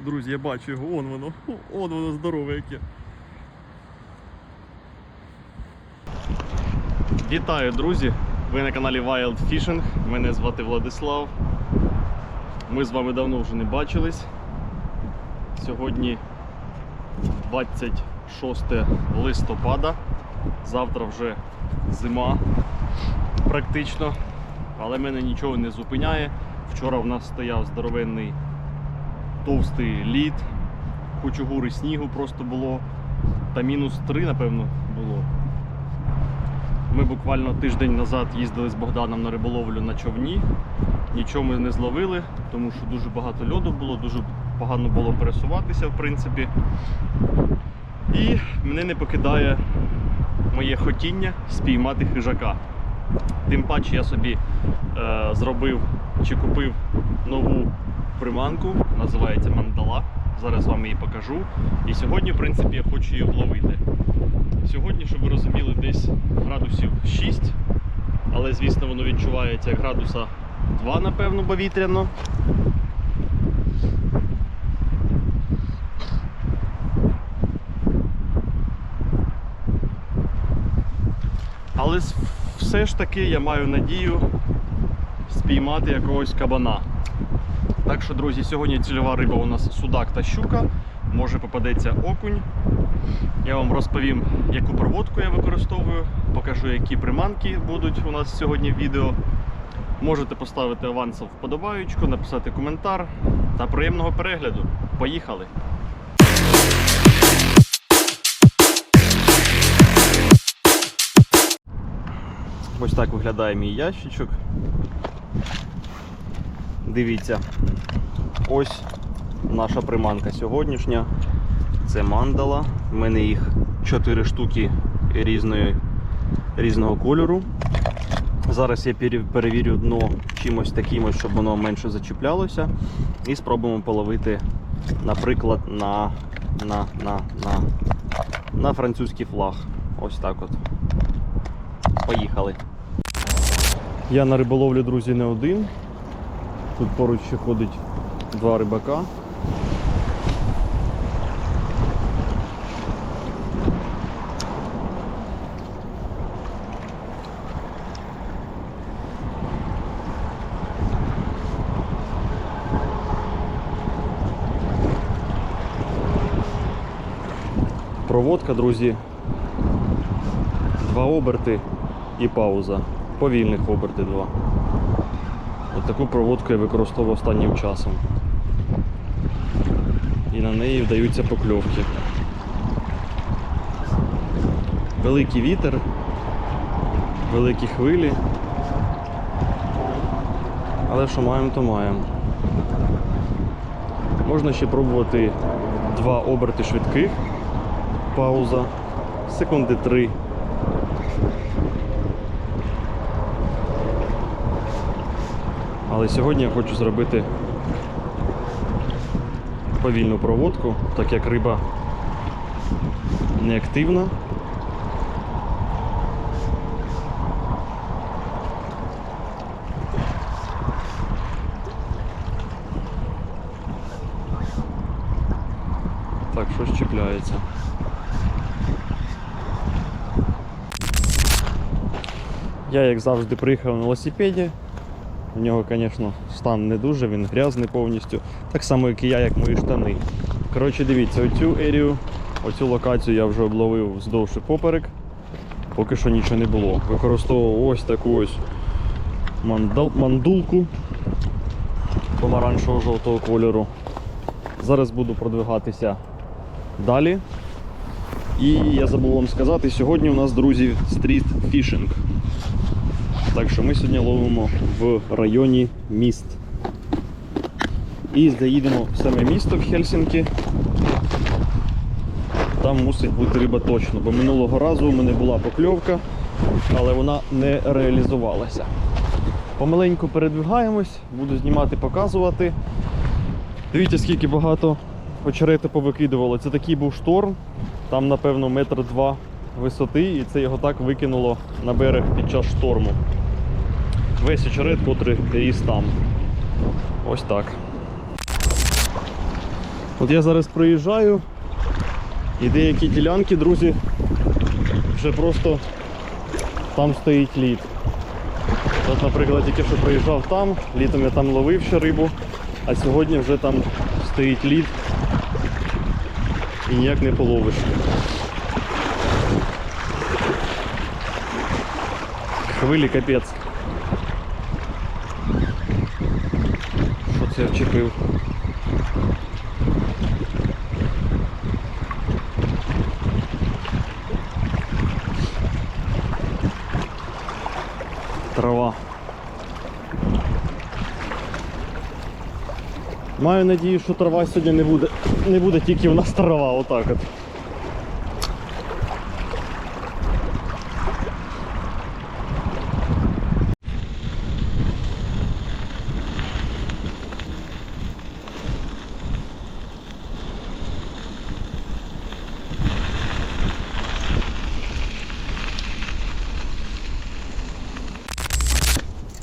Друзі, я бачу його, он воно, он воно здорове яке. Вітаю, друзі! Ви на каналі Wild Fishing. Мене звати Владислав. Ми з вами давно вже не бачились. Сьогодні 26 листопада. Завтра вже зима практично, але мене нічого не зупиняє. Вчора в нас стояв здоровенний товстий лід, кучугури снігу просто було, та мінус 3, напевно, було. Ми буквально тиждень назад їздили з Богданом на риболовлю на човні. Нічого ми не зловили, тому що дуже багато льоду було, дуже погано було пересуватися, в принципі. І мене не покидає моє хотіння спіймати хижака. Тим паче я собі е, зробив чи купив нову приманку, називається мандала. Зараз вам її покажу. І сьогодні, в принципі, я хочу її обловити. Сьогодні, щоб ви розуміли, десь градусів 6, але звісно воно відчувається градуса 2, напевно, повітряно. Але все ж таки я маю надію спіймати якогось кабана. Так що, друзі, сьогодні цільова риба у нас судак та щука. Може попадеться окунь. Я вам розповім, яку проводку я використовую, покажу, які приманки будуть у нас сьогодні в відео. Можете поставити авансом вподобаючку, написати коментар та приємного перегляду. Поїхали! Ось так виглядає мій ящичок. Дивіться, ось наша приманка сьогоднішня. Це мандала. У мене їх 4 штуки різної, різного кольору. Зараз я перевірю дно чимось таким, щоб воно менше зачіплялося. І спробуємо половити, наприклад, на, на, на, на, на французький флаг. Ось так от. Поїхали. Я на риболовлю, друзі, не один. Тут поруч ще ходить два рибака. Проводка, друзі. Два оберти і пауза. Повільних оберти два. От таку проводку я використовував останнім часом. І на неї вдаються покльовки. Великий вітер, великі хвилі. Але що маємо, то маємо. Можна ще пробувати два оберти швидких. Пауза. Секунди три. Але сьогодні я хочу зробити повільну проводку, так як риба не активна. Так, щось чіпляється. Я, як завжди, приїхав на велосипеді. У нього, звісно, стан не дуже, він грязний повністю. Так само, як і я, як мої штани. Коротше, дивіться, оцю ерію, оцю локацію я вже обловив вздовж і поперек. Поки що нічого не було. Використовував ось таку ось мандулку помаранчево-жовтого кольору. Зараз буду продвигатися далі. І я забув вам сказати, сьогодні у нас, друзі, стріт фішинг. Так що ми сьогодні ловимо в районі міст. І заїдемо в саме місто в Хельсінкі. Там мусить бути риба точно, бо минулого разу у мене була покльовка, але вона не реалізувалася. Помаленьку передвигаємось, буду знімати, показувати. Дивіться, скільки багато очерети повикидувало. Це такий був шторм, там, напевно, метр два висоти, і це його так викинуло на берег під час шторму. Весь очерет, котрий ріс там. Ось так. От я зараз проїжджаю і деякі ділянки, друзі, вже просто там стоїть лід. От, наприклад, тільки що проїжджав там, літом я там ловив ще рибу, а сьогодні вже там стоїть лід і ніяк не половиш. Хвилі капець. Вчепив? Трава. Маю надію, що трава сьогодні не буде. Не буде тільки в нас трава, отак от.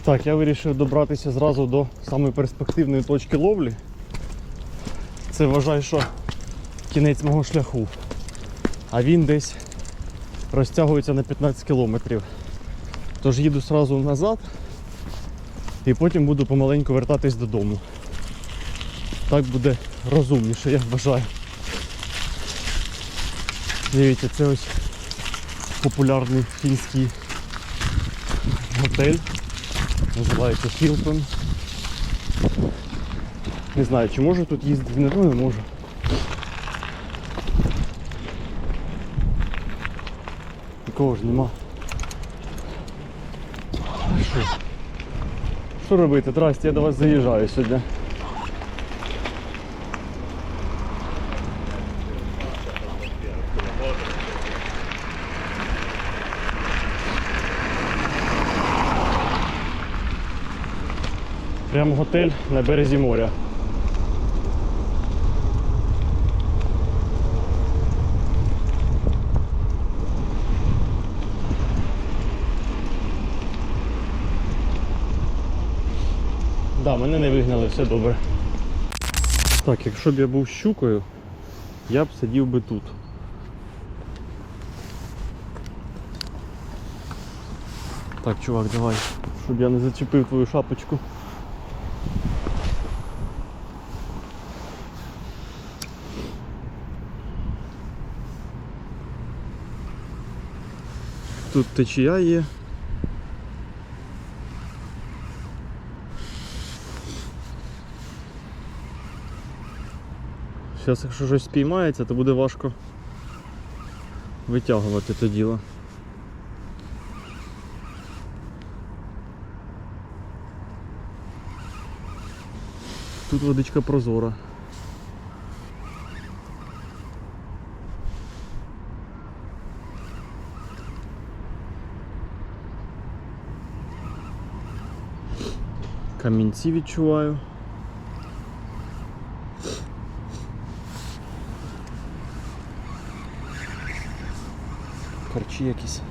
Так, я вирішив добратися зразу до самої перспективної точки ловлі. Це вважай, що кінець мого шляху. А він десь розтягується на 15 кілометрів. Тож їду зразу назад і потім буду помаленьку вертатись додому. Так буде розумніше, я вважаю. Дивіться, це ось популярний фінський готель. Називається Хілтон. Не знаю, чи можу тут їздити, не, не можу. Нікого ж нема. Що? Що робити? Здрасте, я до вас заїжджаю сьогодні. Прямо готель на березі моря. Да, мене не вигнали, все добре. Так, якщо б я був щукою, я б сидів би тут. Так, чувак, давай, щоб я не зачепив твою шапочку. Тут течія є. Зараз, якщо щось спіймається, то буде важко витягувати це діло. Тут водичка прозора. Камінці відчуваю. Харчі якісь.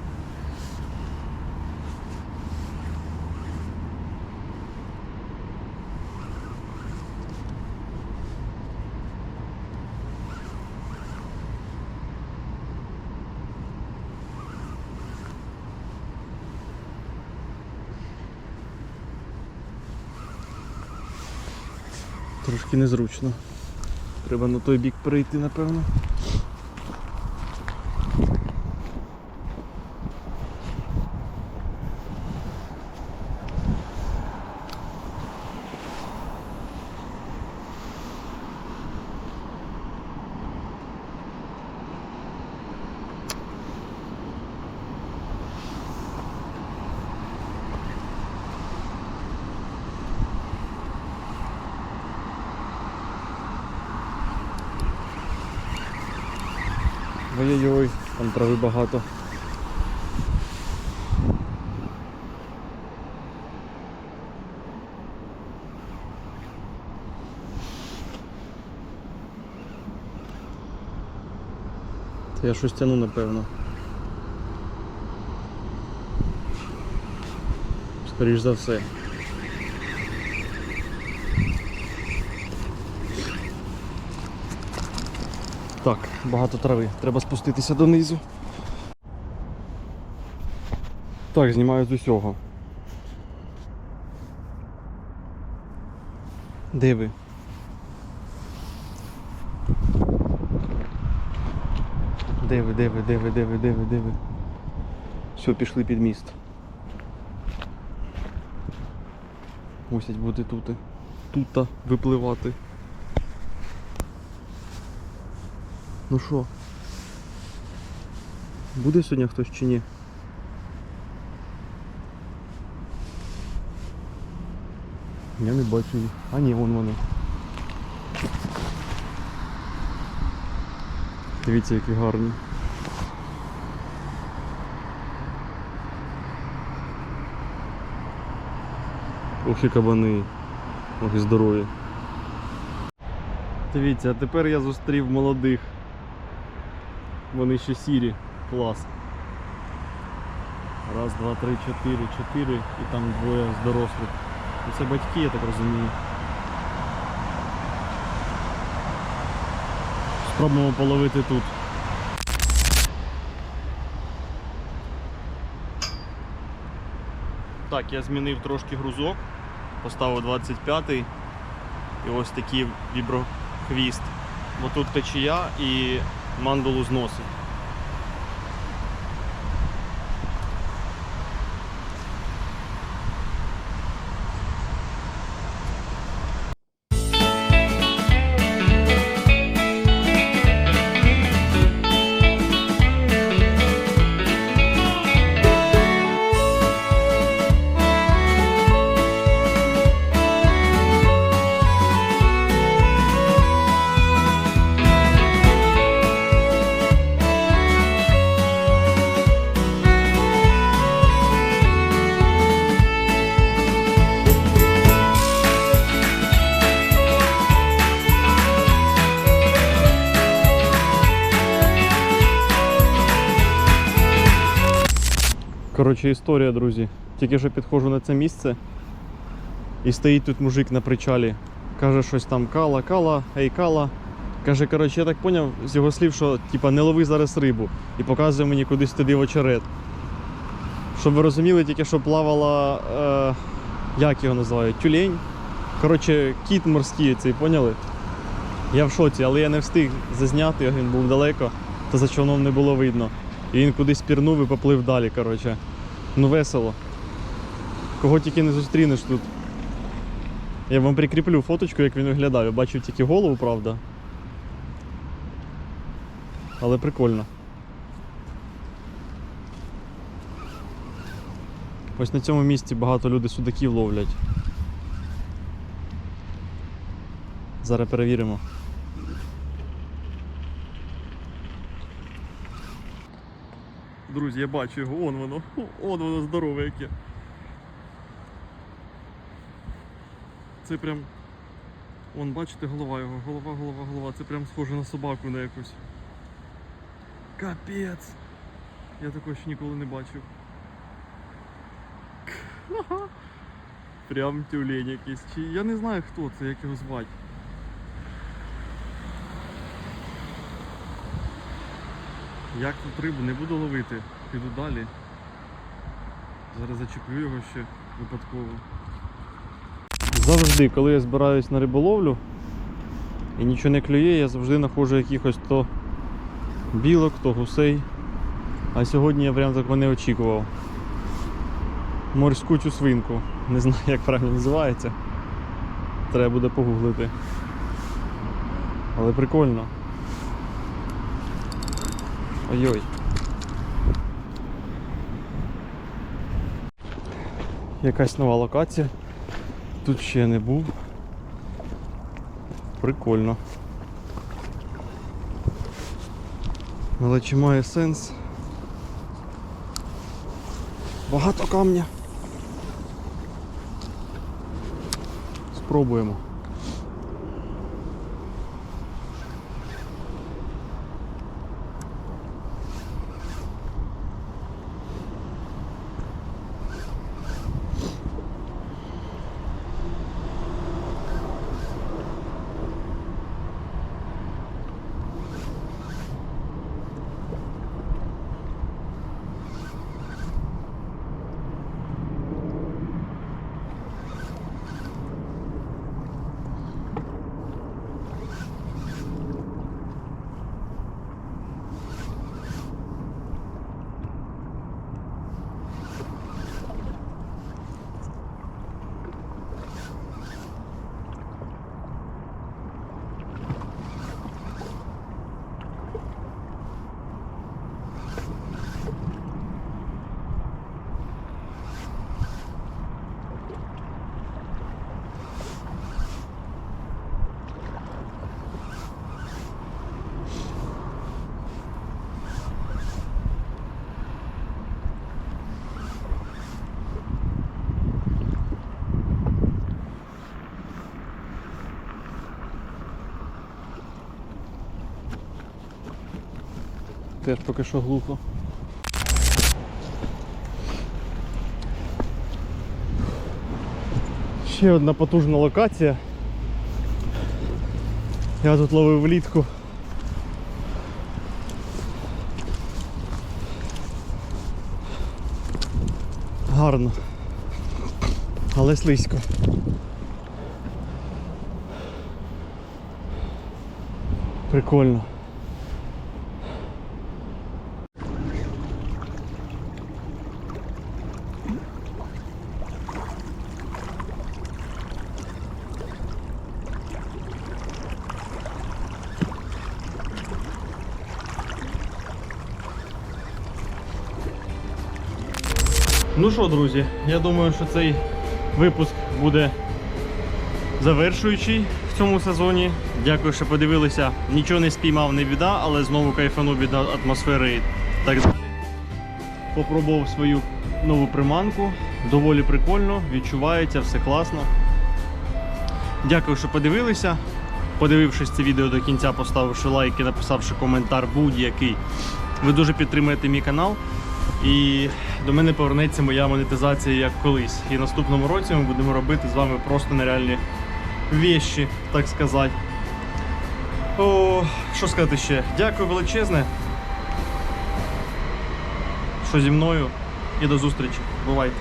Трошки незручно. Треба на той бік перейти, напевно. Ой-ой-ой, там трави багато. Це я щось тяну, напевно. Скоріш за все. Так, багато трави. Треба спуститися донизу. Так, знімаю з усього. Де ви? Де ви, де ви, де ви, де ви, де ви, де ви? Все, пішли під міст. Мусять бути тут. Тут випливати. Ну що? Буде сьогодні хтось чи ні? Я не бачу їх. А ні, вон вони. Дивіться, які гарні. Ох і кабани. Ох і здорові. Дивіться, а тепер я зустрів молодих. Вони ще сірі. Клас. Раз, два, три, чотири, чотири і там двоє з дорослих. Ну, Це батьки, я так розумію. Спробуємо половити тут. Так, я змінив трошки грузок, поставив 25-й і ось такий віброхвіст. Бо тут течія і мандулу зносить. Коротше, історія, друзі. Тільки що підходжу на це місце і стоїть тут мужик на причалі. Каже щось там кала, кала, ей кала. Каже, коротше, я так поняв з його слів, що типа не лови зараз рибу і показує мені кудись туди в очерет. Щоб ви розуміли, тільки що плавала, е, як його називають, тюлень. Коротше, кіт морський цей, поняли? Я в шоці, але я не встиг зазняти, він був далеко, та за човном не було видно. І він кудись пірнув і поплив далі, коротше. Ну весело. Кого тільки не зустрінеш тут. Я вам прикріплю фоточку, як він виглядав. Я бачив тільки голову, правда. Але прикольно. Ось на цьому місці багато люди судаків ловлять. Зараз перевіримо. Друзі, я бачу його, вон воно, вон воно здорове яке. Це прям. Вон, бачите, голова його, голова, голова, голова. Це прям схоже на собаку на якусь. Капець! Я такого ще ніколи не бачив. Прям тюлень якийсь. Чи я не знаю хто це, як його звати. Як тут рибу не буду ловити, піду далі. Зараз зачеплю його ще випадково. Завжди, коли я збираюсь на риболовлю і нічого не клює, я завжди знаходжу якихось то білок, то гусей. А сьогодні я прям такого не очікував. Морську цю свинку. Не знаю, як правильно називається. Треба буде погуглити. Але прикольно. Ой-ой. Якась нова локація. Тут ще не був. Прикольно. Але чи має сенс? Багато камня. Спробуємо. Теж поки що глухо. Ще одна потужна локація. Я тут ловив влітку. Гарно. Але слизько. Прикольно. Ну що, друзі, я думаю, що цей випуск буде завершуючий в цьому сезоні. Дякую, що подивилися. Нічого не спіймав, не біда, але знову кайфанув від атмосфери і так далі. Попробував свою нову приманку. Доволі прикольно, відчувається, все класно. Дякую, що подивилися. Подивившись це відео до кінця, поставивши лайк і написавши коментар будь-який. Ви дуже підтримуєте мій канал. І до мене повернеться моя монетизація як колись. І наступному році ми будемо робити з вами просто нереальні вещі, так сказати. О, що сказати ще? Дякую величезне. Що зі мною. І до зустрічі. Бувайте.